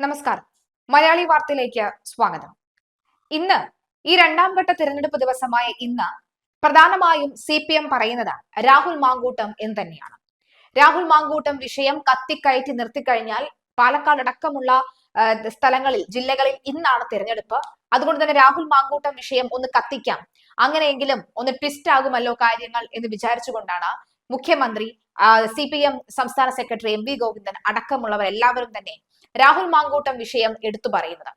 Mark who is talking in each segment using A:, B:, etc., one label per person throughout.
A: നമസ്കാരം. മലയാളി വാർത്തയിലേക്ക് സ്വാഗതം. ഇന്ന് ഈ രണ്ടാം ഘട്ട തിരഞ്ഞെടുപ്പ് ദിവസമായ ഇന്ന് പ്രധാനമായും സി പി എം പറയുന്നത് രാഹുൽ മാങ്കൂട്ടം എന്ന് തന്നെയാണ്. രാഹുൽ മാങ്കൂട്ടം വിഷയം കത്തിക്കയറ്റി നിർത്തിക്കഴിഞ്ഞാൽ പാലക്കാട് അടക്കമുള്ള സ്ഥലങ്ങളിൽ ജില്ലകളിൽ ഇന്നാണ് തിരഞ്ഞെടുപ്പ്. അതുകൊണ്ട് തന്നെ രാഹുൽ മാങ്കൂട്ടം വിഷയം ഒന്ന് കത്തിക്കാം. അങ്ങനെയെങ്കിലും ഒന്ന് ട്വിസ്റ്റ് ആകുമല്ലോ കാര്യങ്ങൾ എന്ന് വിചാരിച്ചുകൊണ്ടാണ് മുഖ്യമന്ത്രി സി പി എം സംസ്ഥാന സെക്രട്ടറി എം വി ഗോവിന്ദൻ അടക്കമുള്ളവർ എല്ലാവരും തന്നെ രാഹുൽ മാങ്കൂട്ടം വിഷയം എടുത്തു പറയുന്നത്.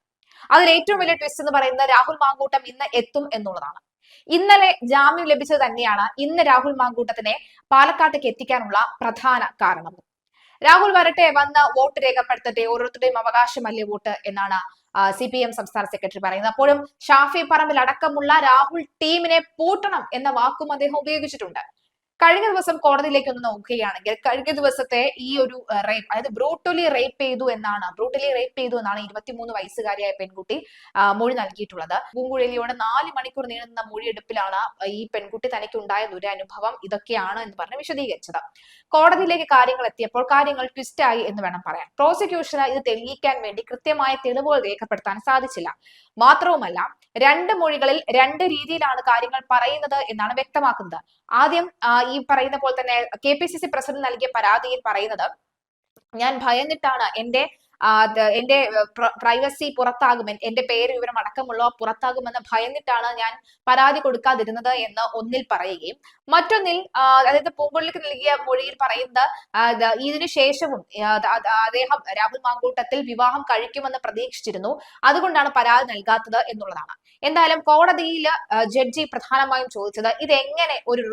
A: അതിൽ ഏറ്റവും വലിയ ട്വിസ്റ്റ് എന്ന് പറയുന്നത് രാഹുൽ മാങ്കൂട്ടം ഇന്ന് എത്തും എന്നുള്ളതാണ്. ഇന്നലെ ജാമ്യം ലഭിച്ചത് തന്നെയാണ് ഇന്ന് രാഹുൽ മാങ്കൂട്ടത്തിനെ പാലക്കാട്ടേക്ക് എത്തിക്കാനുള്ള പ്രധാന കാരണം. രാഹുൽ വരട്ടെ വന്ന് വോട്ട് രേഖപ്പെടുത്തട്ടെ ഓരോരുത്തരുടെയും അവകാശമല്ലേ വോട്ട് എന്നാണ് സി പി എം സംസ്ഥാന സെക്രട്ടറി പറയുന്നത്. അപ്പോഴും ഷാഫി പറമ്പിൽ അടക്കമുള്ള രാഹുൽ ടീമിനെ പൂട്ടണം എന്ന വാക്കും അദ്ദേഹം ഉപയോഗിച്ചിട്ടുണ്ട്. കഴിഞ്ഞ ദിവസം കോടതിയിലേക്ക് ഒന്ന് നോക്കുകയാണെങ്കിൽ കഴിഞ്ഞ ദിവസത്തെ ഈ ഒരു റേപ്പ് അതായത് ബ്രൂട്ടലി റേപ്പ് ചെയ്തു എന്നാണ്. ബ്രൂട്ടലി റേപ്പ് ചെയ്തു എന്നാണ് ഇരുപത്തിമൂന്ന് വയസ്സുകാരിയായ പെൺകുട്ടി മൊഴി നൽകിയിട്ടുള്ളത്. പൂങ്കുഴലിയോടെ നാല് മണിക്കൂർ നീളുന്ന മൊഴിയെടുപ്പിലാണ് ഈ പെൺകുട്ടി തനിക്ക് ഉണ്ടായ ദുരനുഭവം ഇതൊക്കെയാണ് എന്ന് പറഞ്ഞ് വിശദീകരിച്ചത്. കോടതിയിലേക്ക് കാര്യങ്ങൾ എത്തിയപ്പോൾ കാര്യങ്ങൾ ട്വിസ്റ്റ് ആയി എന്ന് വേണം പറയാൻ. പ്രോസിക്യൂഷന് ഇത് തെളിയിക്കാൻ വേണ്ടി കൃത്യമായ തെളിവുകൾ രേഖപ്പെടുത്താൻ സാധിച്ചില്ല. മാത്രവുമല്ല രണ്ട് മൊഴികളിൽ രണ്ട് രീതിയിലാണ് കാര്യങ്ങൾ പറയുന്നത് എന്നാണ് വ്യക്തമാക്കുന്നത്. ആദ്യം ഈ പറയുന്ന പോലെ തന്നെ K P C C president നൽകിയ പരാതിയിൽ പറയുന്നത് ഞാൻ ഭയന്നിട്ടാണ് എന്റെ എന്റെ പ്രൈവസി പുറത്താകുമെന്ന് എന്റെ പേര് വിവരം അടക്കമുള്ളവ പുറത്താകുമെന്ന് ഭയന്നിട്ടാണ് ഞാൻ പരാതി കൊടുക്കാതിരുന്നത് എന്ന് ഒന്നിൽ പറയുകയും മറ്റൊന്നിൽ അതായത് പൂങ്കൊള്ളിക്ക് നൽകിയ മൊഴിയിൽ പറയുന്നത് ഇതിനു ശേഷവും അദ്ദേഹം രാഹുൽ മാങ്കൂട്ടത്തിൽ വിവാഹം കഴിക്കുമെന്ന് പ്രതീക്ഷിച്ചിരുന്നു അതുകൊണ്ടാണ് പരാതി നൽകാത്തത് എന്നുള്ളതാണ്. എന്തായാലും കോടതിയിൽ ജഡ്ജി പ്രധാനമായും ചോദിച്ചത് ഇത് എങ്ങനെ ഒരു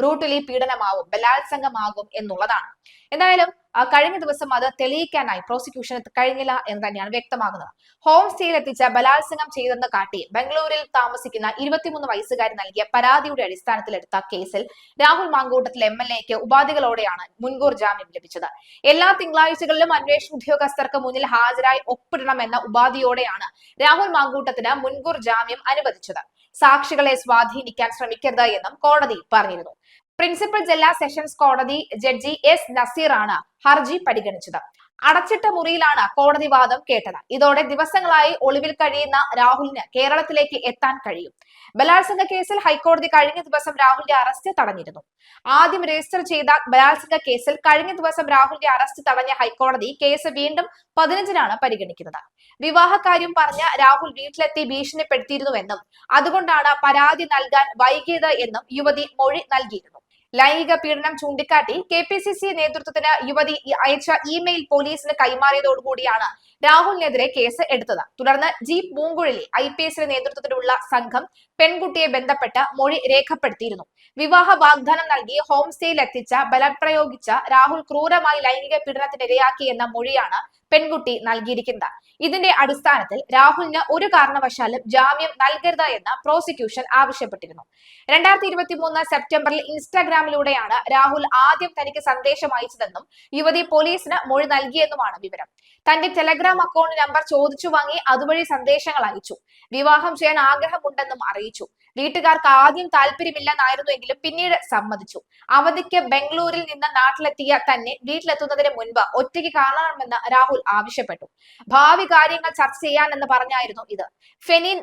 A: ബ്രൂട്ടലി പീഡനമാവും ബലാത്സംഗമാകും എന്നുള്ളതാണ്. എന്തായാലും കഴിഞ്ഞ ദിവസം അത് തെളിയിക്കാനായി പ്രോസിക്യൂഷന് കഴിഞ്ഞില്ല എന്ന് തന്നെയാണ് വ്യക്തമാകുന്നത്. ഹോം സ്റ്റേയിൽ എത്തിച്ച ബലാത്സംഗം ചെയ്തെന്ന് കാട്ടി ബംഗളൂരിൽ താമസിക്കുന്ന ഇരുപത്തിമൂന്ന് വയസ്സുകാരി നൽകിയ പരാതിയുടെ അടിസ്ഥാനത്തിൽ എടുത്ത കേസിൽ രാഹുൽ മാങ്കൂട്ടത്തിൽ എം എൽ എക്ക് ഉപാധികളോടെയാണ് മുൻകൂർ ജാമ്യം ലഭിച്ചത്. എല്ലാ തിങ്കളാഴ്ചകളിലും അന്വേഷണ ഉദ്യോഗസ്ഥർക്ക് മുന്നിൽ ഹാജരായി ഒപ്പിടണമെന്ന ഉപാധിയോടെയാണ് രാഹുൽ മാങ്കൂട്ടത്തിന് മുൻകൂർ ജാമ്യം അനുവദിച്ചത്. സാക്ഷികളെ സ്വാധീനിക്കാൻ ശ്രമിക്കരുത് എന്നും കോടതി പറഞ്ഞിരുന്നു. പ്രിൻസിപ്പൽ ജില്ലാ സെഷൻസ് കോടതി ജഡ്ജി എസ് നസീറാണ് ഹർജി പരിഗണിച്ചത്. അടച്ചിട്ട മുറിയിലാണ് കോടതി വാദം കേട്ടത്. ഇതോടെ ദിവസങ്ങളായി ഒളിവിൽ കഴിയുന്ന രാഹുലിന് കേരളത്തിലേക്ക് എത്താൻ കഴിയും. ബലാത്സംഗ കേസിൽ ഹൈക്കോടതി കഴിഞ്ഞ ദിവസം രാഹുലിന്റെ അറസ്റ്റ് തടഞ്ഞിരുന്നു. ആദ്യം രജിസ്റ്റർ ചെയ്ത ബലാത്സംഗ കേസിൽ കഴിഞ്ഞ ദിവസം രാഹുലിന്റെ അറസ്റ്റ് തടഞ്ഞ ഹൈക്കോടതി കേസ് വീണ്ടും പതിനഞ്ചിനാണ് പരിഗണിക്കുന്നത്. വിവാഹകാര്യം പറഞ്ഞ രാഹുൽ വീട്ടിലെത്തി ഭീഷണിപ്പെടുത്തിയിരുന്നുവെന്നും അതുകൊണ്ടാണ് പരാതി നൽകാൻ വൈകിയത് എന്നും യുവതി മൊഴി നൽകിയിരുന്നു. ലൈംഗിക പീഡനം ചൂണ്ടിക്കാട്ടി കെ പി സി സി നേതൃത്വത്തിന് യുവതി അയച്ച ഇമെയിൽ പോലീസിന് കൈമാറിയതോടുകൂടിയാണ് രാഹുലിനെതിരെ കേസ് എടുത്തത്. തുടർന്ന് ജി പൂങ്കുഴലി ഐ പി എസിന്റെ നേതൃത്വത്തിലുള്ള സംഘം പെൺകുട്ടിയെ ബന്ധപ്പെട്ട് മൊഴി രേഖപ്പെടുത്തിയിരുന്നു. വിവാഹ വാഗ്ദാനം നൽകി ഹോം സ്റ്റേയിൽ എത്തിച്ച ബലപ്രയോഗിച്ച രാഹുൽ ക്രൂരമായി ലൈംഗിക പീഡനത്തിന് ഇരയാക്കി എന്ന മൊഴിയാണ് പെൺകുട്ടി നൽകിയിരിക്കുന്നത്. ഇതിന്റെ അടിസ്ഥാനത്തിൽ രാഹുലിന് ഒരു കാരണവശാലും ജാമ്യം നൽകരുത് എന്ന് പ്രോസിക്യൂഷൻ ആവശ്യപ്പെട്ടിരുന്നു. രണ്ടായിരത്തി ഇരുപത്തി മൂന്ന് സെപ്റ്റംബറിൽ ഇൻസ്റ്റാഗ്രാമിലൂടെയാണ് രാഹുൽ ആദ്യം തനിക്ക് സന്ദേശം അയച്ചതെന്നും യുവതി പോലീസിന് മൊഴി നൽകിയെന്നുമാണ് വിവരം. തന്റെ ടെലഗ്രാം അക്കൗണ്ട് നമ്പർ ചോദിച്ചു വാങ്ങി അതുവഴി സന്ദേശങ്ങൾ അയച്ചു. വിവാഹം ചെയ്യാൻ ആഗ്രഹമുണ്ടെന്നും അറിയിച്ചു. വീട്ടുകാർക്ക് ആദ്യം താല്പര്യമില്ലെന്നായിരുന്നുവെങ്കിലും പിന്നീട് സമ്മതിച്ചു. അവധിക്ക് ബംഗളൂരിൽ നിന്ന് നാട്ടിലെത്തിയ തന്നെ വീട്ടിലെത്തുന്നതിന് മുൻപ് ഒറ്റയ്ക്ക് കാണണമെന്ന് രാഹുൽ ആവശ്യപ്പെട്ടു. ഭാവി കാര്യങ്ങൾ ചർച്ച ചെയ്യാനെന്ന് പറഞ്ഞായിരുന്നു ഇത്. ഫെനിൻ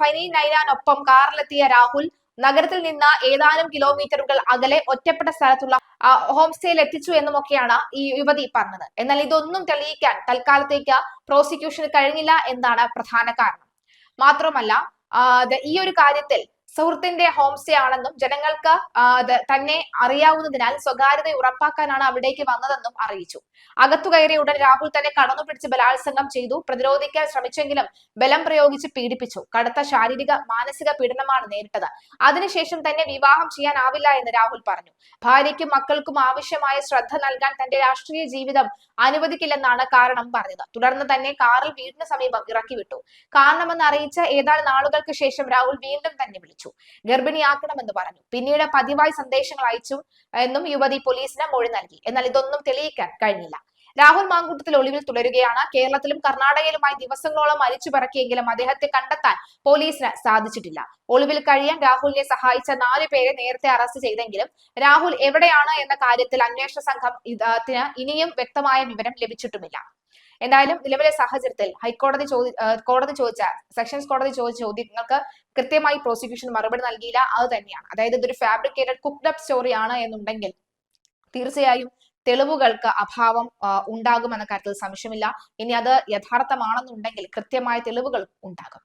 A: ഫെനിൻ നൈനാനൊപ്പം കാറിലെത്തിയ രാഹുൽ നഗരത്തിൽ നിന്ന് ഏതാനും കിലോമീറ്ററുകൾ അകലെ ഒറ്റപ്പെട്ട സ്ഥലത്തുള്ള ഹോം സ്റ്റേയിൽ എത്തിച്ചു എന്നുമൊക്കെയാണ് ഈ യുവതി പറഞ്ഞത്. എന്നാൽ ഇതൊന്നും തെളിയിക്കാൻ തൽക്കാലത്തേക്ക് പ്രോസിക്യൂഷന് കഴിഞ്ഞില്ല എന്നാണ് പ്രധാന കാരണം. മാത്രമല്ല ഈ ഒരു കാര്യത്തിൽ സുഹൃത്തിന്റെ ഹോം സ്റ്റേ ആണെന്നും ജനങ്ങൾക്ക് തന്നെ അറിയാവുന്നതിനാൽ സ്വകാര്യത ഉറപ്പാക്കാനാണ് അവിടേക്ക് വന്നതെന്നും അറിയിച്ചു. അകത്തു കയറിയ ഉടൻ രാഹുൽ തന്നെ കടന്നു പിടിച്ച് ബലാത്സംഗം ചെയ്തു. പ്രതിരോധിക്കാൻ ശ്രമിച്ചെങ്കിലും ബലം പ്രയോഗിച്ച് പീഡിപ്പിച്ചു. കടുത്ത ശാരീരിക മാനസിക പീഡനമാണ് നേരിട്ടത്. അതിനുശേഷം തന്നെ വിവാഹം ചെയ്യാനാവില്ല എന്ന് രാഹുൽ പറഞ്ഞു. ഭാര്യയ്ക്കും മക്കൾക്കും ആവശ്യമായ ശ്രദ്ധ നൽകാൻ തന്റെ രാഷ്ട്രീയ ജീവിതം അനുവദിക്കില്ലെന്നാണ് കാരണം പറഞ്ഞത്. തുടർന്ന് തന്നെ കാറിൽ വീടിന് സമീപം ഇറക്കി വിട്ടു കാരണമെന്ന് അറിയിച്ച ഏതാനും നാളുകൾക്ക് ശേഷം രാഹുൽ വീണ്ടും തന്നെ വിളിച്ചു. ഗർഭിണിയാക്കണമെന്ന് പറഞ്ഞു. പിന്നീട് പതിവായി സന്ദേശങ്ങൾ അയച്ചു എന്നും യുവതി പോലീസിന് മൊഴി നൽകി. എന്നാൽ ഇതൊന്നും തെളിയിക്കാൻ കഴിഞ്ഞില്ല. രാഹുൽ മാങ്കൂട്ടത്തിൽ ഒളിവിൽ തുടരുകയാണ്. കേരളത്തിലും കർണാടകയിലുമായി ദിവസങ്ങളോളം അരിച്ചു പറക്കിയെങ്കിലും അദ്ദേഹത്തെ കണ്ടെത്താൻ പോലീസിന് സാധിച്ചിട്ടില്ല. ഒളിവിൽ കഴിയാൻ രാഹുലിനെ സഹായിച്ച നാല് പേരെ നേരത്തെ അറസ്റ്റ് ചെയ്തെങ്കിലും രാഹുൽ എവിടെയാണ് എന്ന കാര്യത്തിൽ അന്വേഷണ സംഘം ഇനിയും വ്യക്തമായ വിവരം ലഭിച്ചിട്ടുമില്ല. എന്തായാലും നിലവിലെ സാഹചര്യത്തിൽ ഹൈക്കോടതി ചോദി കോടതി ചോദിച്ച സെക്ഷൻസ് കോടതി ചോദിച്ച ചോദ്യങ്ങൾക്ക് കൃത്യമായി പ്രോസിക്യൂഷൻ മറുപടി നൽകിയില്ല അത് തന്നെയാണ്. അതായത് ഇതൊരു ഫാബ്രിക്കേറ്റഡ് കുക്ഡ് അപ്പ് സ്റ്റോറി ആണ് എന്നുണ്ടെങ്കിൽ തീർച്ചയായും തെളിവുകൾക്ക് അഭാവം ഉണ്ടാകുമെന്ന കാര്യത്തിൽ സംശയമില്ല. ഇനി അത് യഥാർത്ഥമാണെന്നുണ്ടെങ്കിൽ കൃത്യമായ തെളിവുകൾ ഉണ്ടാകും.